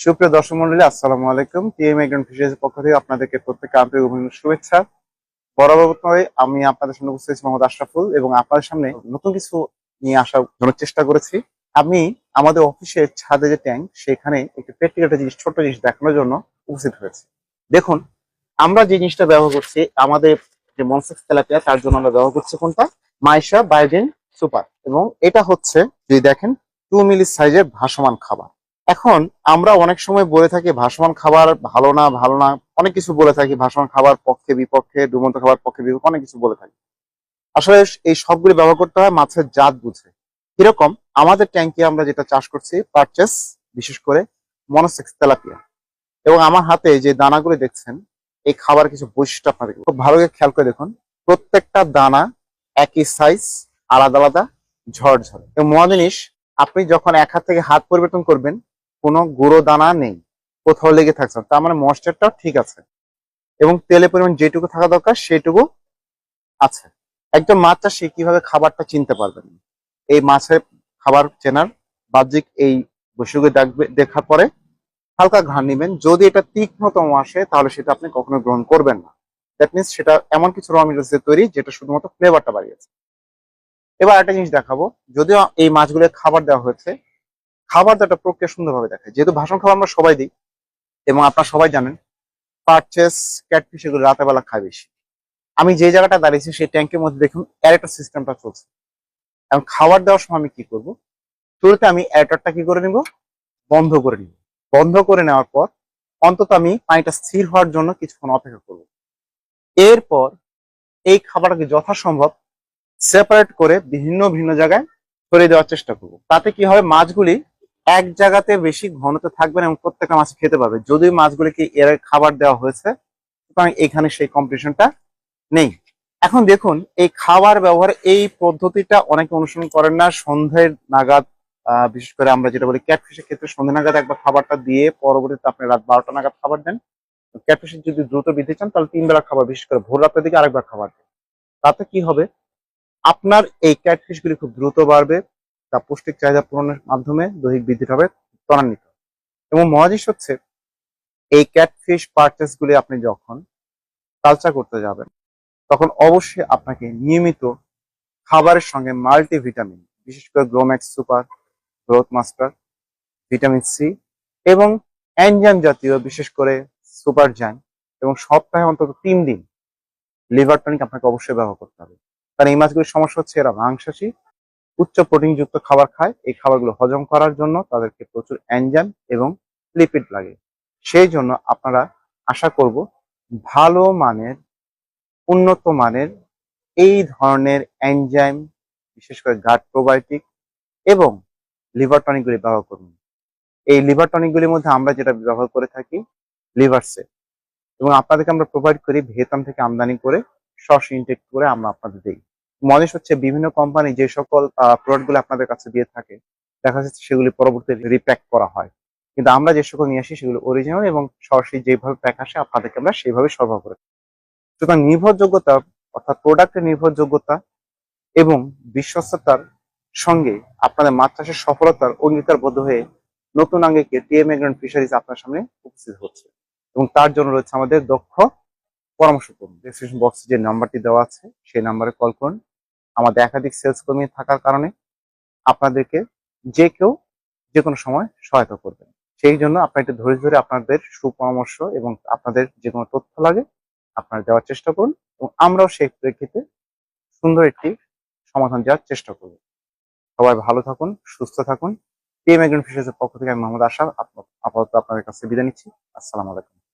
সুপ্রিয় দর্শক মন্ডলী, আসসালামু আলাইকুম। টিএম এগ্রান ফিশারিজ পক্ষ থেকে আপনাদেরকে প্রত্যেককে আন্তরিক অভিনন্দন, শুভেচ্ছা। বরাবর আমি আপনাদের সামনে উপস্থিত হয়েছি মোহাম্মদ আশরাফুল এবং আপনাদের সামনে নতুন কিছু নিয়ে আসার জন্য চেষ্টা করেছি। আমি আমাদের অফিসের ছাদে যে ট্যাঙ্ক, সেখানে একটি প্র্যাকটিক্যাল জিনিস, ছোট জিনিস দেখানোর জন্য উপস্থিত হয়েছি। দেখুন, আমরা যে জিনিসটা ব্যবহার করছি, আমাদের যে মনসেক্স তেলাপিয়া, তার জন্য আমরা ব্যবহার করছি কোনটা? Maisha Biogen super. এবং এটা হচ্ছে, যদি দেখেন টু মিলি সাইজের ভাসমান খাবার। এখন আমরা অনেক সময় বলে থাকি ভাসমান খাবার ভালো না ভালো না, অনেক কিছু বলে থাকি ভাসমান খাবার পক্ষে, বিপক্ষে ডুবন্ত খাবার পক্ষে, বিপক্ষে অনেক কিছু বলে থাকি। আসলে এই সবগুলি ব্যবহার করতে হয় মাছের জাত বুঝে। কীরকম? আমাদের ট্যাঙ্কে আমরা যেটা চাষ করছি, পারচেস, বিশেষ করে মনোসেক্স তেলাপিয়া। এবং আমার হাতে যে দানাগুলি দেখছেন, এই খাবার কিছু বৈশিষ্ট্য আপনাদের খুব ভালো করে খেয়াল করে দেখুন। প্রত্যেকটা দানা একই সাইজ আলাদা আলাদা, ঝরঝরে। এবং মজা জিনিস আপনি যখন এক হাত থেকে হাত পরিবর্তন করবেন কোনো গুঁড়ো দানা নেই, কোথাও লেগে থাকছে না। তার মানে ময়েশ্চারটাও ঠিক আছে। এবং তেলের পরিমাণ যেটুকু থাকা দরকার, সেটুকু আছে। একজন মাছ চাষি কীভাবে খাবারটা চিনতে পারবেন এই মাছের খাবার চেনার বাহ্যিক এই বৈশিষ্ট্য দেখবে, দেখার পরে হালকা ঘ্রাণ নেবেন। যদি এটা তীক্ষ্ণতম আসে, তাহলে সেটা আপনি কখনো গ্রহণ করবেন না। দ্যাট মিনস সেটা এমন কিছু র তৈরি, যেটা শুধুমাত্র ফ্লেভারটা বাড়িয়েছে। এবার একটা জিনিস দেখাবো। যদিও এই মাছগুলো খাবার দেওয়া হয়েছে খাবার দেওয়াটা প্রক্রিয়া সুন্দরভাবে দেখায়। যেহেতু ভাষণ খাবার আমরা সবাই দিই, এবং আপনারা সবাই জানেন, পারচেস, ক্যাটফিশ এগুলো রাতের বেলা খায় বেশি। আমি যে জায়গাটা দাঁড়িয়েছি, সেই ট্যাঙ্কের মধ্যে দেখুন অ্যারেটার সিস্টেমটা চলছে। এবং খাবার দেওয়ার সময় আমি কি করব? শুরুতে আমি অ্যারেটারটা কি করে নিব? বন্ধ করে নিব। বন্ধ করে নেওয়ার পর অন্তত আমি পানিটা স্থির হওয়ার জন্য কিছুক্ষণ অপেক্ষা করব। এরপর এই খাবারটাকে যথাসম্ভব সেপারেট করে বিভিন্ন ভিন্ন জায়গায় ছড়িয়ে দেওয়ার চেষ্টা করব। তাতে কি হবে? মাছগুলি এক জায়গাতে বেশি ঘনতে থাকবে না এবং প্রত্যেকটা মাছ খেতে পারবে। যদিও মাছগুলিকে এর খাবার দেওয়া হয়েছে, সুতরাং এখানে সেই কম্পিটিশনটা নেই। এখন দেখুন, এই খাবার ব্যবহার এই পদ্ধতিটা অনেকে অনুসরণ করেন না। সন্ধ্যের নাগাদ বিশেষ করে আমরা যেটা বলি ক্যাটফিশের ক্ষেত্রে সন্ধ্যে নাগাদ একবার খাবারটা দিয়ে পরবর্তীতে আপনি রাত বারোটা নাগাদ খাবার দেন। ক্যাটফিশের যদি দ্রুত বৃদ্ধি চান, তাহলে তিন বেলা খাবার, বিশেষ করে ভোর রাতের দিকে আরেকবার খাবার দেন। তাতে কি হবে? আপনার এই ক্যাটফিশ গুলি খুব দ্রুত বাড়বে। তা পুষ্টিক চাহিদা পূরণের মাধ্যমে দৈহিক বৃদ্ধিটা হবে ত্বরান্বিত এবং মহাজিস হচ্ছে, এই ক্যাটফিশ পার্চেস গুলি আপনি যখন কালচার করতে যাবেন, তখন অবশ্যই আপনাকে নিয়মিত খাবারের সঙ্গে মাল্টিভিটামিন বিশেষ করে Growmax super growth master vitamin C এবং অ্যানজাম জাতীয়, বিশেষ করে সুপার জ্যাম এবং সপ্তাহে অন্তত তিন দিন লিভার টনিক আপনাকে অবশ্যই ব্যবহার করতে হবে। কারণ এই মাছগুলির সমস্যা হচ্ছে এরা মাংসাশী উচ্চ প্রোটিনযুক্ত খাবার খায়। এই খাবারগুলো হজম করার জন্য তাদেরকে প্রচুর অ্যানজাম এবং লিপিড লাগে। সেই জন্য আপনারা আশা করব ভালো মানের, উন্নত মানের এই ধরনের এনজাইম বিশেষ করে গাট প্রোবায়োটিক এবং লিভার টনিকগুলি ব্যবহার করুন। এই লিভার টনিকগুলির মধ্যে আমরা যেটা ব্যবহার করে থাকি, লিভার সেট এবং আপনাদেরকে আমরা প্রোভাইড করি ভিয়েতনাম থেকে আমদানি করে, সস ইনটেক করে আমরা আপনাদের দিই। মনে হচ্ছে বিভিন্ন কোম্পানি যে সকল প্রোডাক্টগুলো আপনাদের কাছে দিয়ে থাকে, দেখা যাচ্ছে সেগুলি পরবর্তীতে রিপ্যাক করা হয়। কিন্তু আমরা যে সকল নিয়ে আসি সেগুলো অরিজিনাল এবং সরাসরি যেভাবে প্যাক আসে, আপনাদেরকে আমরা সেইভাবে সরবরাহ করে। সুতরাং নির্ভরযোগ্যতা, অর্থাৎ প্রোডাক্টের নির্ভরযোগ্যতা এবং বিশ্বস্ততার সঙ্গে আপনাদের মাছ চাষের সফলতার অঙ্গীকারবদ্ধ হয়ে নতুন আঙ্গিকে টিএম এগ্রান্ড ফিশারিজ আপনার সামনে উপস্থিত হচ্ছে। এবং তার জন্য রয়েছে আমাদের দক্ষ পরামর্শ করুন ডিসক্রিপশন বক্সে যে নাম্বারটি দেওয়া আছে, সেই নাম্বারে কল করুন। আমাদের একাধিক সেলস কর্মী থাকার কারণে আপনাদেরকে যে কেউ যে কোনো সময় সহায়তা করবেন সেই জন্য আপনার একটু ধৈর্য ধরে আপনাদের সুপরামর্শ এবং আপনাদের যে কোনো তথ্য লাগে আপনারা দেওয়ার চেষ্টা করুন এবং আমরাও সেই প্রেক্ষিতে সুন্দর একটি সমাধান দেওয়ার চেষ্টা করব। সবাই ভালো থাকুন, সুস্থ থাকুন। টিএম এগ্রেন ফিশার্সের পক্ষ থেকে আমি মোহাম্মদ আশা আপাতত আপনাদের কাছে বিদায় নিচ্ছি। আসসালামু আলাইকুম।